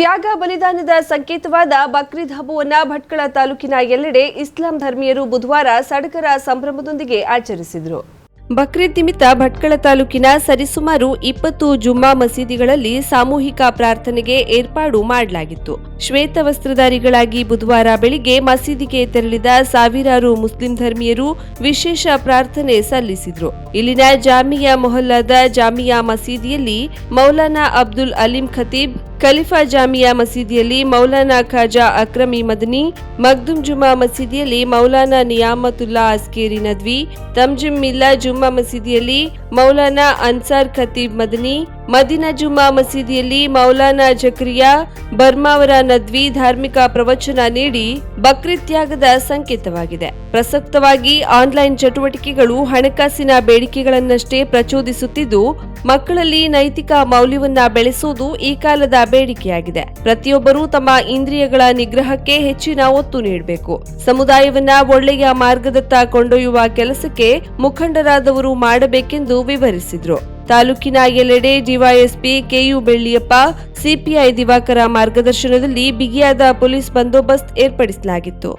ತ್ಯಾಗ ಬಲಿದಾನದ ಸಂಕೇತವಾದ ಬಕ್ರೀದ್ ಹಬ್ಬವನ್ನು ಭಟ್ಕಳ ತಾಲೂಕಿನ ಎಲ್ಲೆಡೆ ಇಸ್ಲಾಂ ಧರ್ಮೀಯರು ಬುಧವಾರ ಸಡಗರ ಸಂಭ್ರಮದೊಂದಿಗೆ ಆಚರಿಸಿದರು. ಬಕ್ರೀದ್ ನಿಮಿತ್ತ ಭಟ್ಕಳ ತಾಲೂಕಿನ ಸರಿಸುಮಾರು ಇಪ್ಪತ್ತು ಜುಮ್ಮಾ ಮಸೀದಿಗಳಲ್ಲಿ ಸಾಮೂಹಿಕ ಪ್ರಾರ್ಥನೆಗೆ ಏರ್ಪಾಡು ಮಾಡಲಾಗಿತ್ತು. ಶ್ವೇತ ವಸ್ತ್ರಧಾರಿಗಳಾಗಿ ಬುಧವಾರ ಬೆಳಿಗ್ಗೆ ಮಸೀದಿಗೆ ತೆರಳಿದ ಸಾವಿರಾರು ಮುಸ್ಲಿಂ ಧರ್ಮೀಯರು ವಿಶೇಷ ಪ್ರಾರ್ಥನೆ ಸಲ್ಲಿಸಿದ್ರು. ಇಲ್ಲಿನ ಜಾಮಿಯಾ ಮೊಹಲ್ಲಾದ ಜಾಮಿಯಾ ಮಸೀದಿಯಲ್ಲಿ ಮೌಲಾನಾ ಅಬ್ದುಲ್ ಅಲಿಂ ಖತೀಬ್ ಖಲೀಫಾ ಜಾಮಿಯಾ ಮಸೀದಿಯಲ್ಲಿ ಮೌಲಾನಾ ಖಾಜಾ ಅಕ್ರಮಿ ಮದನಿ ಮಗ್ದುಮ್ ಜುಮಾ ಮಸೀದಿಯಲ್ಲಿ ಮೌಲಾನಾ ನಿಯಾಮತುಲ್ಲಾ ಅಸ್ಕೇರಿ ನದ್ವಿ, ತಮ್ಜಿಮ್ ಮಿಲ್ಲಾ ಜುಮ್ಮಾ ಮಸೀದಿಯಲ್ಲಿ ಮೌಲಾನಾ ಅನ್ಸಾರ್ ಖತೀಬ್ ಮದನಿ ಮದಿನಾ ಜುಮ್ಮಾ ಮಸೀದಿಯಲ್ಲಿ ಮೌಲಾನಾ ಜಕ್ರಿಯಾ ಬರ್ಮಾವರ ನದ್ವಿ ಧಾರ್ಮಿಕ ಪ್ರವಚನ ನೀಡಿ ಬಕ್ರೀದ್ ತ್ಯಾಗದ ಸಂಕೇತವಾಗಿದೆ. ಪ್ರಸಕ್ತವಾಗಿ ಆನ್ಲೈನ್ ಚಟುವಟಿಕೆಗಳು ಹಣಕಾಸಿನ ಬೇಡಿಕೆಗಳನ್ನಷ್ಟೇ ಪ್ರಚೋದಿಸುತ್ತಿದ್ದು, ಮಕ್ಕಳಲ್ಲಿ ನೈತಿಕ ಮೌಲ್ಯವನ್ನ ಬೆಳೆಸುವುದು ಈ ಕಾಲದ ಬೇಡಿಕೆಯಾಗಿದೆ. ಪ್ರತಿಯೊಬ್ಬರೂ ತಮ್ಮ ಇಂದ್ರಿಯಗಳ ನಿಗ್ರಹಕ್ಕೆ ಹೆಚ್ಚಿನ ಒತ್ತು ನೀಡಬೇಕು. ಸಮುದಾಯವನ್ನ ಒಳ್ಳೆಯ ಮಾರ್ಗದತ್ತ ಕೊಂಡೊಯ್ಯುವ ಕೆಲಸಕ್ಕೆ ಮುಖಂಡರಾದವರು ಮಾಡಬೇಕೆಂದು ವಿವರಿಸಿದ್ರು. ತಾಲೂಕಿನ ಎಲ್ಲೆಡೆ DYSP K U Belliyappa CPI Divakara ಮಾರ್ಗದರ್ಶನದಲ್ಲಿ ಬಿಗಿಯಾದ ಪೊಲೀಸ್ ಬಂದೋಬಸ್ತ್ ಏರ್ಪಡಿಸಲಾಗಿತ್ತು.